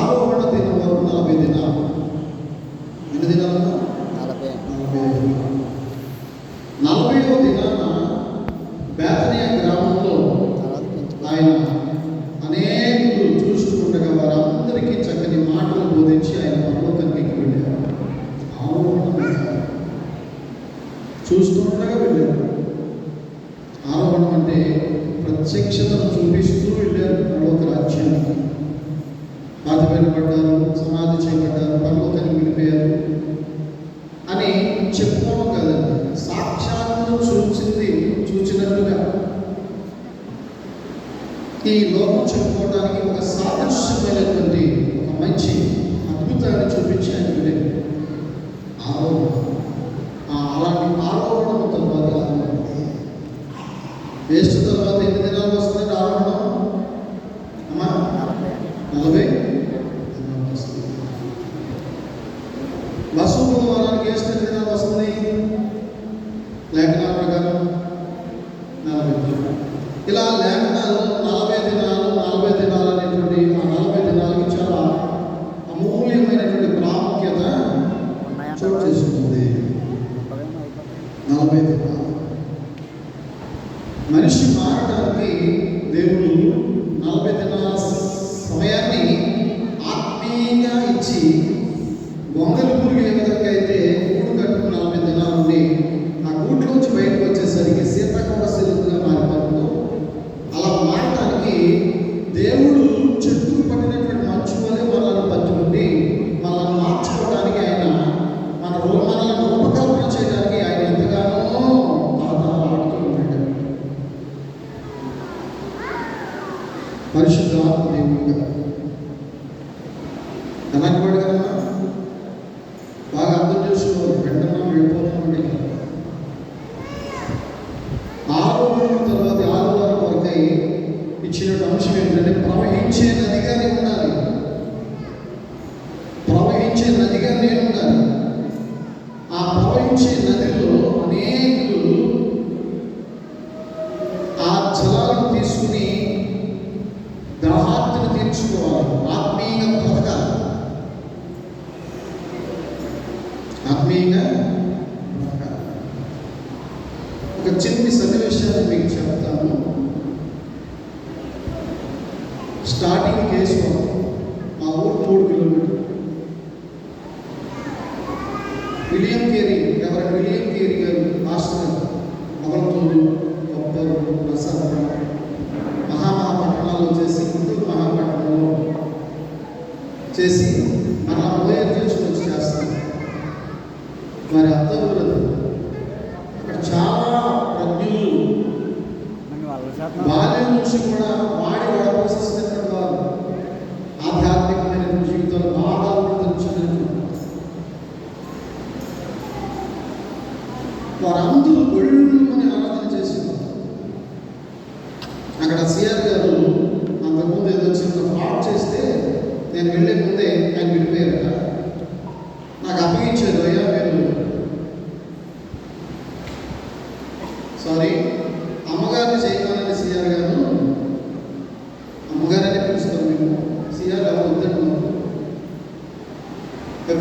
ఆరోహణ దినం వరకు నలభై దినాలు. ఎన్ని దినాలు? నలభై. నలభైవ దినాన బేతనీయ గ్రామంలో ఆయన అని చెప్పుకోవడం కదండి సాక్షాత్తు చూచింది చూచినట్టుగా ఈ లోకం చెప్పుకోవడానికి ఒక సాదృశ్యమైనటువంటి ఒక మంచి అద్భుతాన్ని చూపించి ఆయన ఆరోగ్యం స్టార్టింగ్ కేసు మా ఊరు మూడు కిలోమీటర్లు. విలియం కేరీ ఎవరి విలియం కేరీ గారు మాస్టర్ మొగలతూరు కొప్పరు ప్రసాదం మహామహాపట్టణాల్లో చేసి హిందూ మహాపట్టణంలో చేసి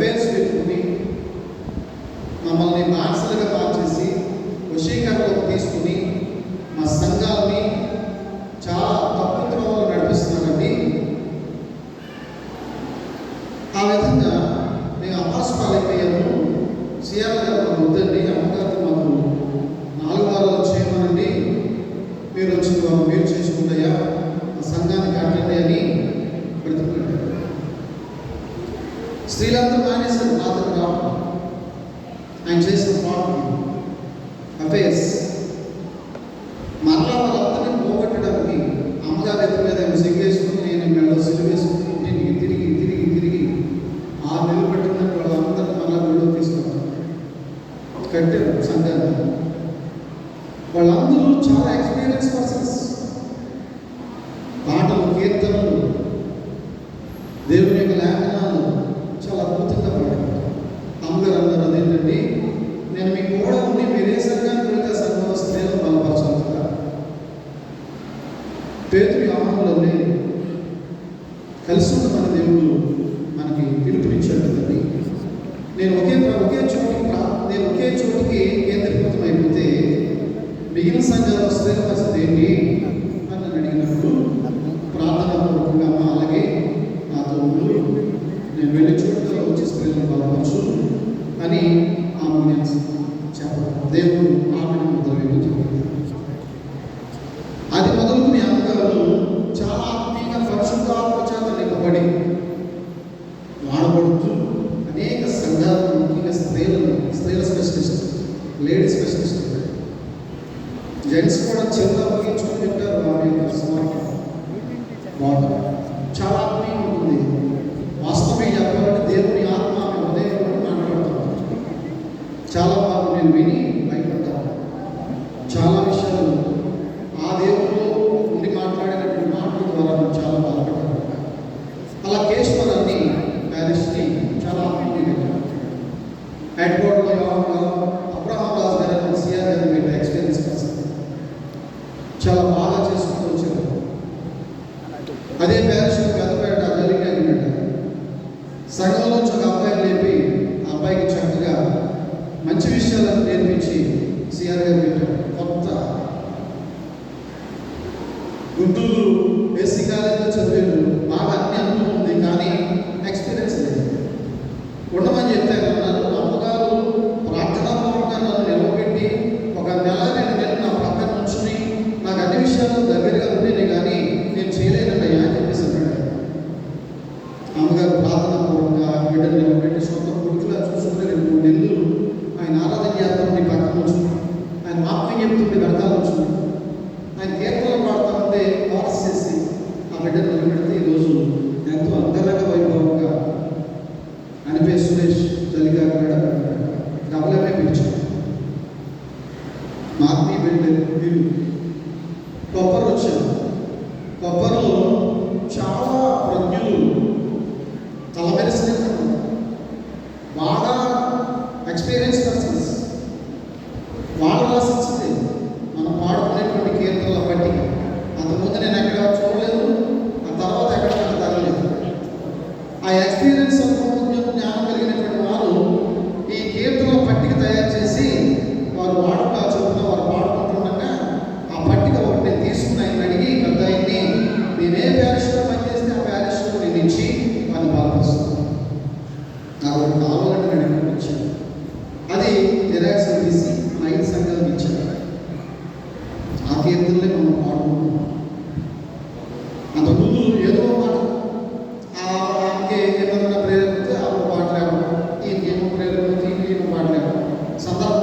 invested me మమ్మల్ని బానిస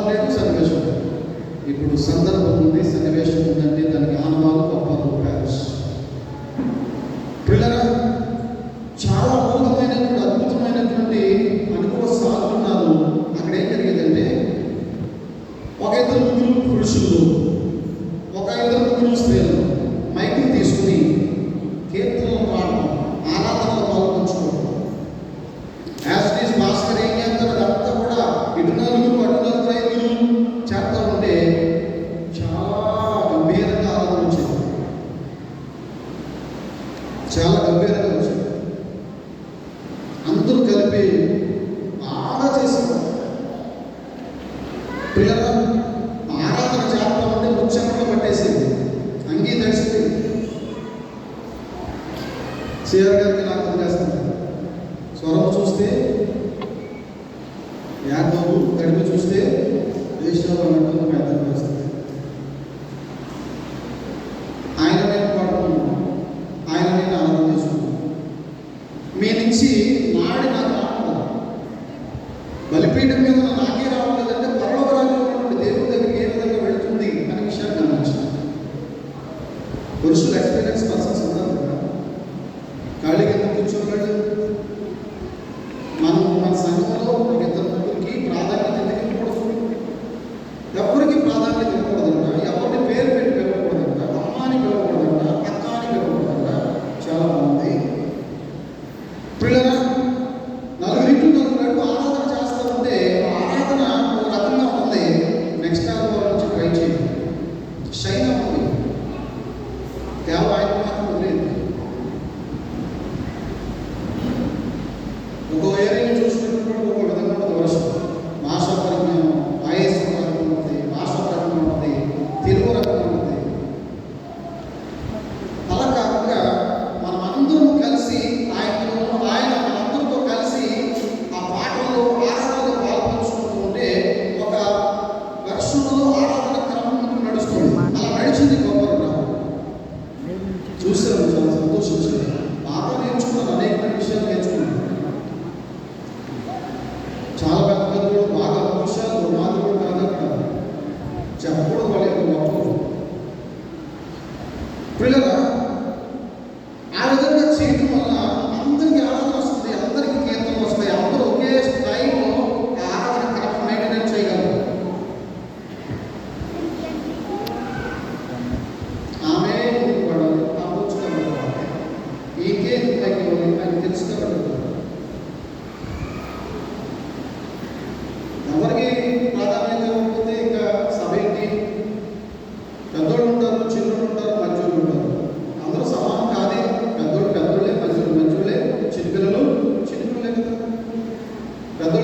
లేదు సన్నివేశం ఇప్పుడు సందర్భం ఉంది సన్నివేశం ఉందంటే దానికి ఆనవాలు గొప్ప మనిషి నాడి నాకు బలిపీఠం మీద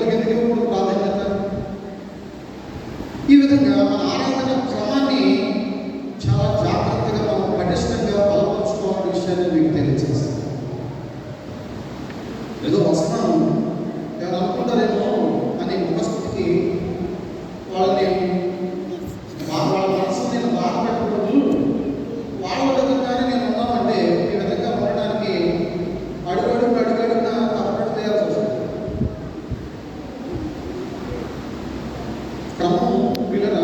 పిల్లలకి ఎందుకు ఈ విధంగా Ramón Pilar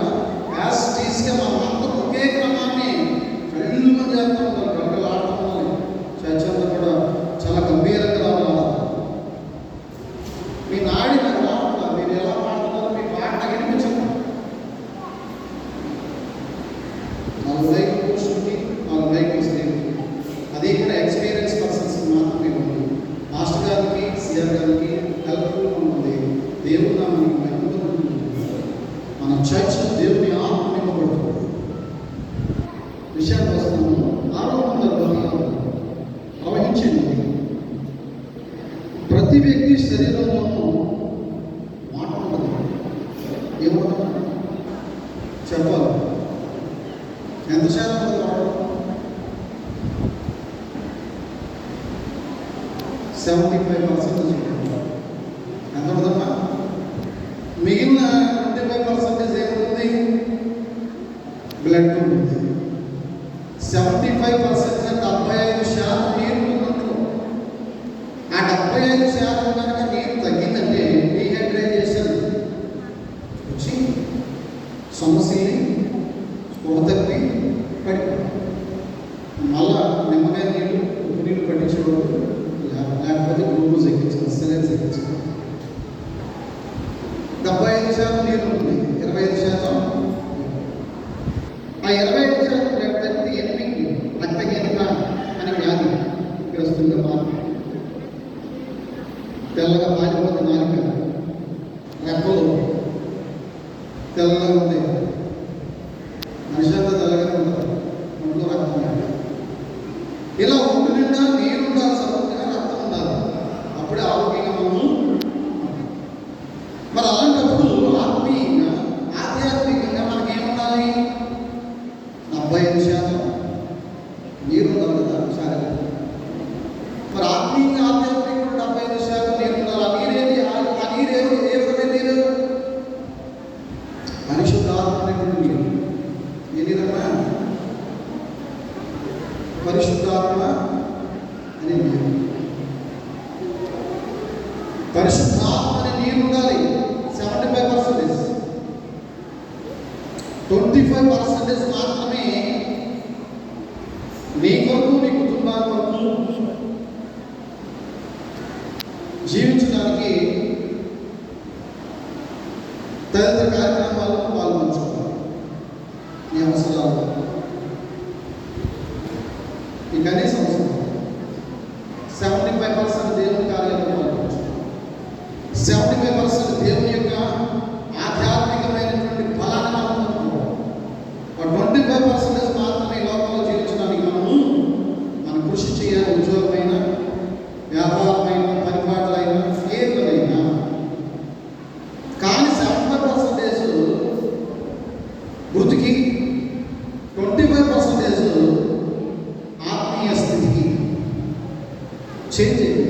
seventy five percent డెబ్బై ఐదు శాతం నీరు ఉన్నట్లు ఆ డెబ్బై ఐదు శాతం కనుక నీరు తెల్లగా మారిపోతే మారిపోయి మనకి తదితర కార్యక్రమాల్లో పాల్గొంచుకోవాలి ఈ అవసరాలు ఈ కనీస అవసరం సెవెంటీ ఫైవ్ పర్సెంట్ దేవుని కార్యాలయం పాల్గొంచుకోవాలి సెవెంటీ ఫైవ్ పర్సెంట్ వృత్తికి ట్వంటీ ఫైవ్ పర్సెంటేజ్ ఆత్మీయ స్థితికి చేంజ్ అయింది